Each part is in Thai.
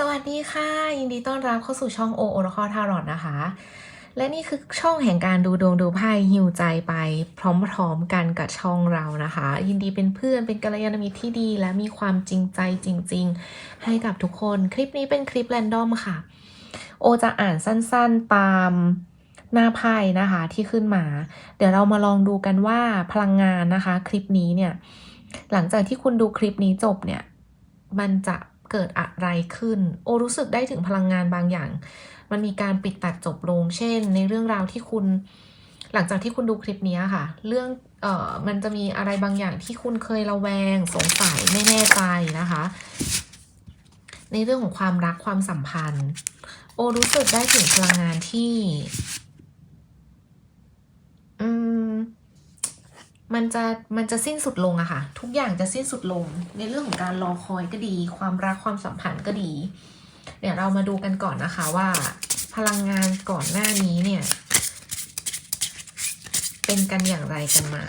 สวัสดีค่ะ ยินดีต้อนรับเข้าสู่ช่องโอโอร์คอทารอดนะคะ และนี่คือช่องแห่งการดูดวงดูไพ่ฮิวใจไปพร้อมๆกันกับช่องเรานะคะ ยินดีเป็นเพื่อนเป็นกัลยาณมิตรที่ดี และมีความจริงใจจริง ๆ ให้กับทุกคนคลิปนี้เป็นคลิปแรนดอมค่ะ โอจะอ่านสั้นๆตามหน้าไพ่นะคะที่ขึ้นมา เดี๋ยวเรามาลองดูกันว่าพลังงานนะคะ คลิปนี้เนี่ยหลังจากที่คุณดูคลิปนี้จบเนี่ยมันจะ เกิดอะไรขึ้น โอรู้สึกได้ถึงพลังงานบางอย่าง มันมีการปิดตัดจบลง เช่น ในเรื่องราวที่คุณหลังจากที่คุณดูคลิปนี้ค่ะ เรื่องเอ่อมันจะมีอะไรบางอย่างที่คุณเคยระแวงสงสัยไม่แน่ใจนะคะ ในเรื่องของความรักความสัมพันธ์ โอรู้สึกได้ถึงพลังงานที่ อืม มันจะมันจะสิ้นสุดลงอะค่ะ ทุกอย่างจะสิ้นสุดลง ในเรื่องของการรอคอยก็ดี ความรักความสัมพันธ์ก็ดี เดี๋ยวเรามาดูกันก่อนนะคะว่าพลังงานก่อนหน้านี้เนี่ย เป็นกันอย่างไรกันมา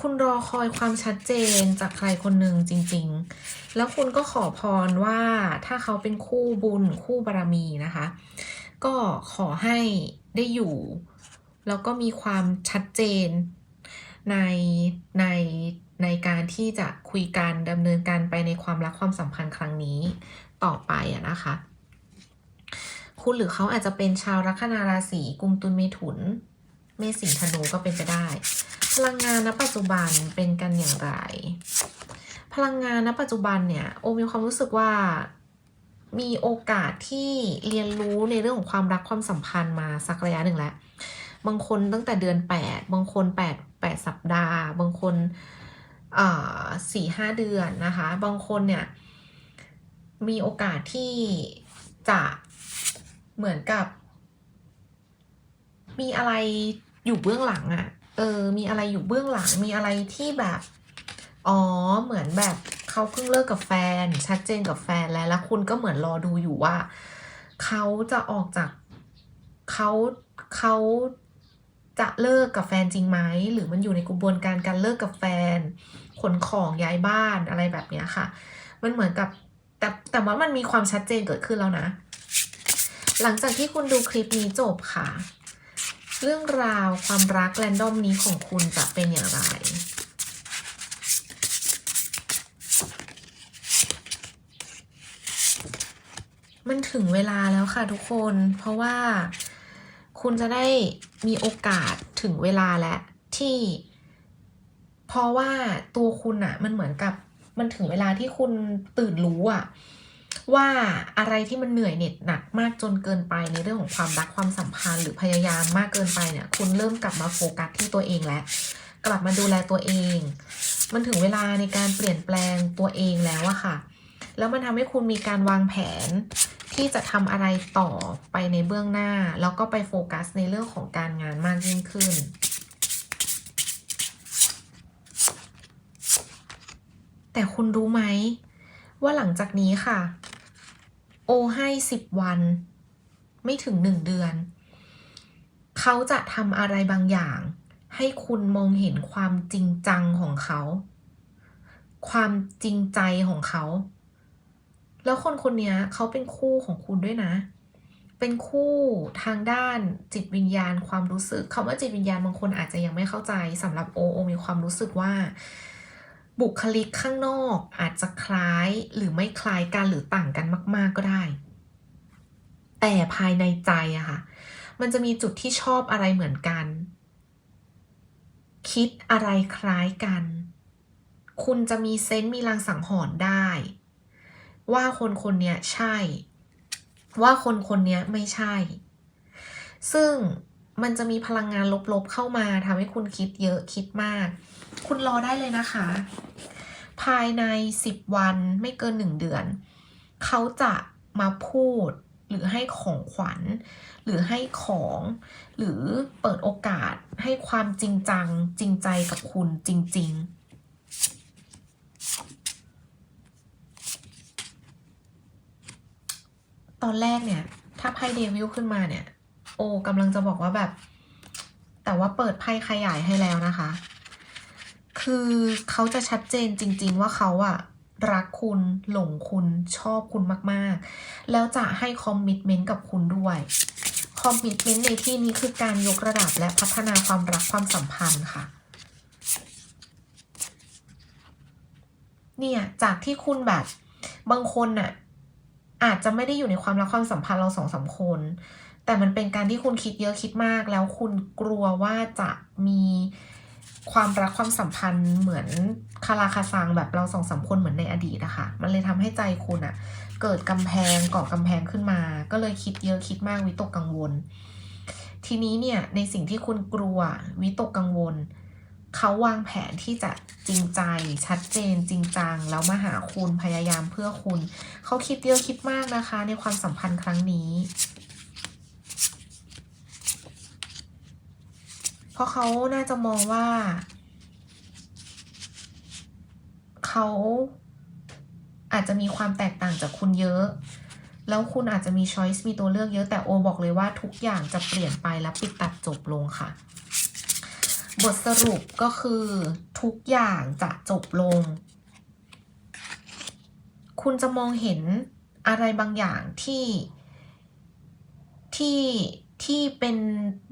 คุณรอคอยความชัดเจนจากใครคนหนึ่งจริง ๆ แล้วคุณก็ขอพรว่าถ้าเขาเป็นคู่บุญคู่บารมีนะคะ ก็ขอให้ได้อยู่ แล้วก็มีความชัดเจน ในในในการที่จะคุยกันดำเนินการไปในความรักความสัมพันธ์ครั้งนี้ต่อไปอะนะคะ คุณหรือเขาอาจจะเป็นชาวลัคนาราศีกุมตุลเมถุน เมษสิงธนูก็เป็นไปได้ พลังงานณปัจจุบันเป็นกันอย่างไร พลังงานณปัจจุบันเนี่ยโอมีความรู้สึกว่ามีโอกาสที่เรียนรู้ในเรื่องของความรักความสัมพันธ์มาสักระยะหนึ่งแล้ว บางคนตั้งแต่เดือน 8 บางคน 8 8 สัปดาห์ บางคนสี่ห้าเดือนนะคะ บางคนเนี่ยมีโอกาสที่จะเหมือนกับ มีอะไรอยู่เบื้องหลังอะ่ะ เออ มีอะไรอยู่เบื้องหลัง มีอะไรที่แบบ อ๋อ เหมือนแบบเขาเพิ่งเลิกกับแฟน ชัดเจนกับแฟนแล้วแล้วคุณก็เหมือนรอดูอยู่ว่า เขาจะออกจากเขาเขา จะเลิกกับแฟนจริงไหม หรือมันอยู่ในกระบวนการการเลิกกับแฟน ขนของย้ายบ้านอะไรแบบนี้ค่ะ มันเหมือนกับแต่แต่ว่ามันมีความชัดเจนเกิดขึ้นแล้วนะ หลังจากที่คุณดูคลิปนี้จบค่ะ เรื่องราวความรักแรนดอมนี้ของคุณจะเป็นอย่างไรมันถึงเวลาแล้วค่ะทุกคน เพราะว่าคุณจะได้ มีโอกาสถึงเวลาแล้วที่ เพราะว่าตัวคุณอะมันเหมือนกับมันถึงเวลาที่คุณตื่นรู้อะว่าอะไรที่มันเหนื่อยเหน็ดหนักมากจนเกินไปในเรื่องของความรักความสัมพันธ์ หรือพยายามมากเกินไปเนี่ยคุณเริ่มกลับมาโฟกัสที่ตัวเองแล้วกลับมาดูแลตัวเอง มันถึงเวลาในการเปลี่ยนแปลงตัวเองแล้วอะค่ะ แล้วมันทำให้คุณมีการวางแผน ที่จะทำอะไรต่อไปในเบื้องหน้า แล้วก็ไปโฟกัสในเรื่องของการงานมากยิ่งขึ้น แต่คุณรู้ไหม ว่าหลังจากนี้ค่ะ โอให้สิบวัน ไม่ถึงหนึ่งเดือน เขาจะทำอะไรบางอย่าง ให้คุณมองเห็นความจริงจังของเขา ความจริงใจของเขา แล้วคนคนนี้เขาเป็นคู่ของคุณด้วยนะ เป็นคู่ทางด้านจิตวิญญาณความรู้สึกคำว่าจิตวิญญาณบางคนอาจจะยังไม่เข้าใจสำหรับโอโอมีความรู้สึกว่า บุคลิกข้างนอกอาจจะคล้ายหรือไม่คล้ายกันหรือต่างกันมาก ๆก็ได้ แต่ภายในใจอะค่ะ มันจะมีจุดที่ชอบอะไรเหมือนกัน คิดอะไรคล้ายกัน คุณจะมีเซนต์มีลางสังหรณ์ได้ ว่าคนคนนี้ใช่ ว่าคนคนนี้ไม่ใช่ ซึ่งมันจะมีพลังงานลบๆเข้ามาทำให้คุณคิดเยอะคิดมาก คุณรอได้เลยนะคะ ภายใน 10 วันไม่เกิน 1 เดือน เขาจะมาพูดหรือให้ของขวัญ หรือให้ของ หรือเปิดโอกาสให้ความจริงจัง จริงใจกับคุณจริง ๆ ตอนแรกเนี่ย ถ้าไพ่เดวิลขึ้นมาเนี่ย โอกำลังจะบอกว่าแบบ แต่ว่าเปิดไพ่ขยายให้แล้วนะคะ คือเขาจะชัดเจนจริง ๆ ว่าเขาอะรักคุณหลงคุณชอบคุณมาก ๆ แล้วจะให้คอมมิตเมนต์กับคุณด้วยคอมมิตเมนต์ในที่นี้คือการยกระดับและพัฒนาความรักความสัมพันธ์ค่ะ เนี่ย จากที่คุณแบบบางคนน่ะ อาจจะไม่ได้อยู่ในความรักความสัมพันธ์เราสองสามคน แต่มันเป็นการที่คุณคิดเยอะคิดมาก แล้วคุณกลัวว่าจะมีความรักความสัมพันธ์เหมือนคาราคาซังแบบเราสองสามคนเหมือนในอดีตอะคะ มันเลยทำให้ใจคุณอะเกิดกำแพงเกาะกำแพงขึ้นมา ก็เลยคิดเยอะคิดมากวิตกกังวล ทีนี้เนี่ยในสิ่งที่คุณกลัววิตกกังวล เขาวางแผนที่จะจริงใจ ชัดเจนจริงจัง แล้วมาหาคุณพยายามเพื่อคุณ เขาคิดเยอะคิดมากนะคะ ในความสัมพันธ์ครั้งนี้ เพราะเขาน่าจะมองว่า เขาอาจจะมีความแตกต่างจากคุณเยอะ แล้วคุณอาจจะมีช้อยส์มีตัวเลือกเยอะแต่โอบอกเลยว่าทุกอย่างจะเปลี่ยนไปและปิดตัดจบลงค่ะ บทสรุปก็คือทุกอย่างจะจบลง คุณจะมองเห็นอะไรบางอย่างที่ที่ที่เป็น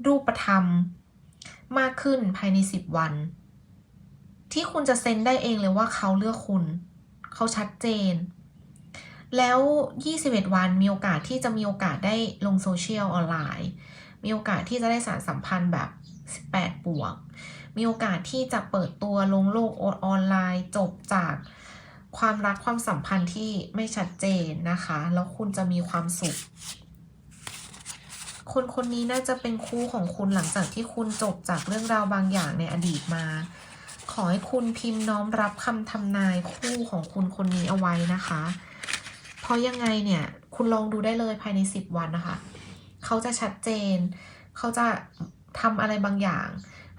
รูปธรรมมากขึ้นภายในสิบวัน ที่คุณจะเซ็นได้เองเลยว่าเขาเลือกคุณ เขาชัดเจน แล้ว 21 วันมีโอกาสที่จะมีโอกาสได้ลงโซเชียลออนไลน์ มีโอกาสที่จะได้สารสัมพันธ์แบบ 18 บวก มีโอกาสที่จะเปิดตัวลงโลกออนไลน์จบจากความรักความสัมพันธ์ที่ไม่ชัดเจนนะคะ แล้วคุณจะมีความสุข คนคนนี้น่าจะเป็นคู่ของคุณหลังจากที่คุณจบจากเรื่องราวบางอย่างในอดีตมา ขอให้คุณพิมพ์น้อมรับคำทำนายคู่ของคุณคนนี้เอาไว้นะคะ เพราะยังไงเนี่ยคุณลองดูได้เลยภายในสิบวันนะคะ เขาจะชัดเจน เขาจะ ทำอะไรบางอย่าง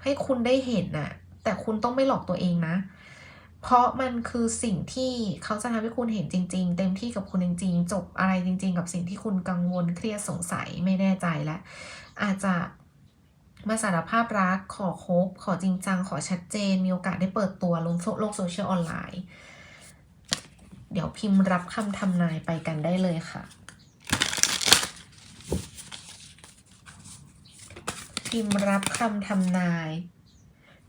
ให้คุณได้เห็นน่ะ แต่คุณต้องไม่หลอกตัวเองนะ เพราะมันคือสิ่งที่เขาจะทำให้คุณเห็นจริง ๆ เต็มที่กับคุณจริง ๆ จบอะไรจริง ๆ กับสิ่งที่คุณกังวลเครียดสงสัยไม่แน่ใจและ อาจจะมาสารภาพรักขอคบขอจริงจัง ขอชัดเจน มีโอกาสได้เปิดตัวลงโลกโซเชียลออนไลน์ เดี๋ยวพิมพ์รับคำทำนายไปกันได้เลยค่ะ พิมพ์รับคำทำนาย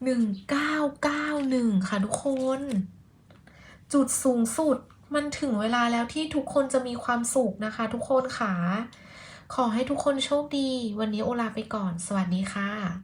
หนึ่งเก้าเก้าหนึ่งค่ะทุกคน จุดสูงสุดมันถึงเวลาแล้วที่ทุกคนจะมีความสุขนะคะ ทุกคนค่ะ ขอให้ทุกคนโชคดี วันนี้โอลาไปก่อน สวัสดีค่ะ